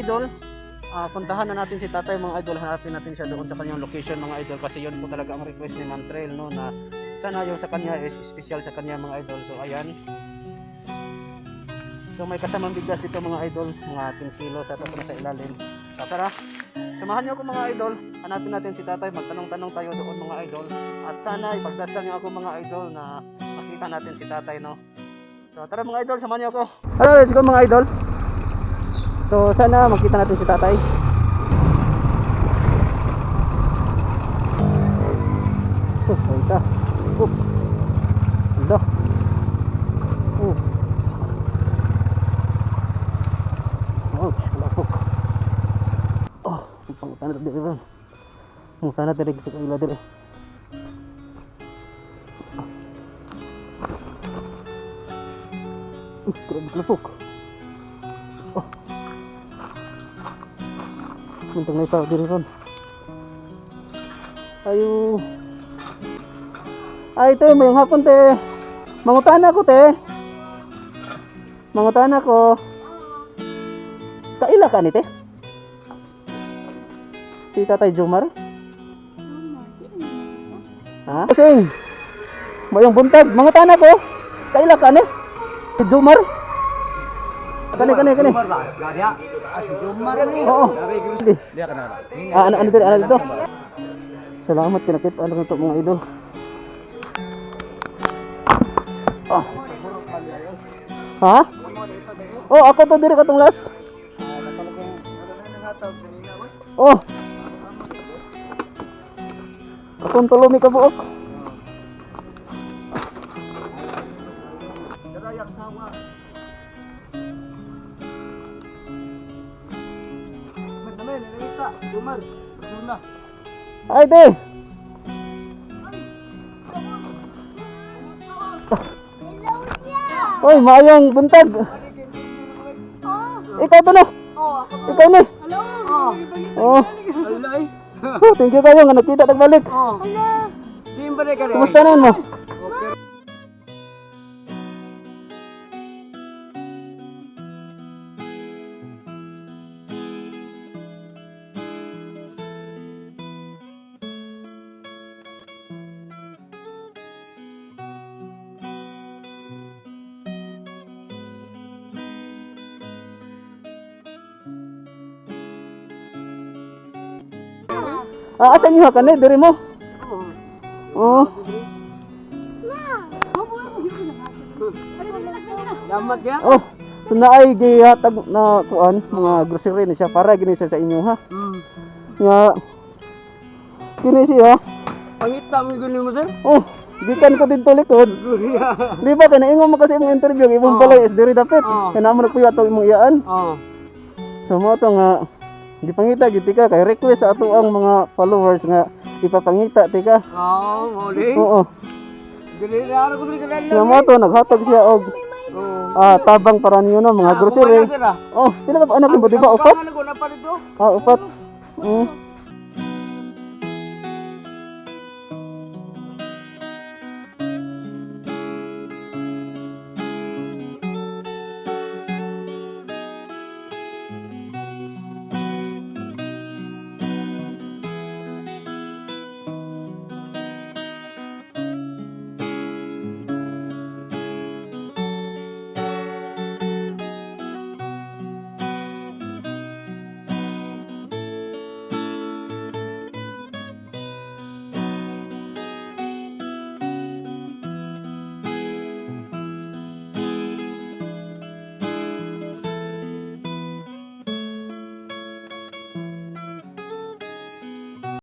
idol, ah, puntahan na natin si tatay mga idol. Hanapin natin siya doon sa kanyang location mga idol. Kasi yun po talaga ang request ni Mantrail no na sana yung sa kanya is special sa kanya mga idol. So ayan. So may kasamang bigas dito mga idol, mga 10 kilo sa ito sa ilalim. So tara, samahan niyo ako mga idol. Hanapin natin si tatay, magtanong-tanong tayo doon mga idol. At sana ipagdasal niyo ako mga idol na makita natin si tatay no. So tara mga idol, samahan niyo ako. Hello, let's go mga idol. So sana makita natin si tatay. Oh, ayun Oops. Ando. Oh. Ouch, lapok. Oh, ang pangutan na dito. Pangutan na dito sa kaila dito. Uh, grabe lapok. Oh. Muntang na itaw dito ron. Ayo. Ay, te, may hapon, te. Mangutan ako, te. Mangutan ako. Kaila ka ni te? Si Tatay Jomar? Ha? Kasing, mayong buntag, mangutan ako. Kaila ka ni? Si Jomar? Kani, kani, kani. Oo. Ah, ano, ano dito, ano dito? Salamat, kinakit. Ano nito mga idol? Ah. Ha? Oh, ako to diri katong last. Oh. Akong tulumi ka buok. Ay, de. Oy, maayong buntag. Ikaw to no? Ikaw ni. Oh. Oh, thank you kayo nga nakita nagbalik. Kumusta naman mo? Ah, asan niyo ka ni? Diri mo? Oh. Damat ya? Oh. So naay gihatag na kuan mga grocery ni siya para gini siya sa inyo ha. Hmm. Nga kini siya. Pangita mo gani mo sir? Oh, gikan ko dito likod. Di ba kaya ingon mo kasi imong interview imong balay is diri dapit. Oh. Kaya namo nagpuyo ato imong iyaan. Oh. So mo to nga gipangita gid tika kay request sa ato ang mga followers nga ipapangita tika. Oh, muli. Oo. Gali na ako diri kanila. Nga mo to naghatag siya og Oh. ah, tabang para niyo no mga grocery. Ah. Oh, pila ka anak mo di ba upat? Ko na. Ah, upat. Mm.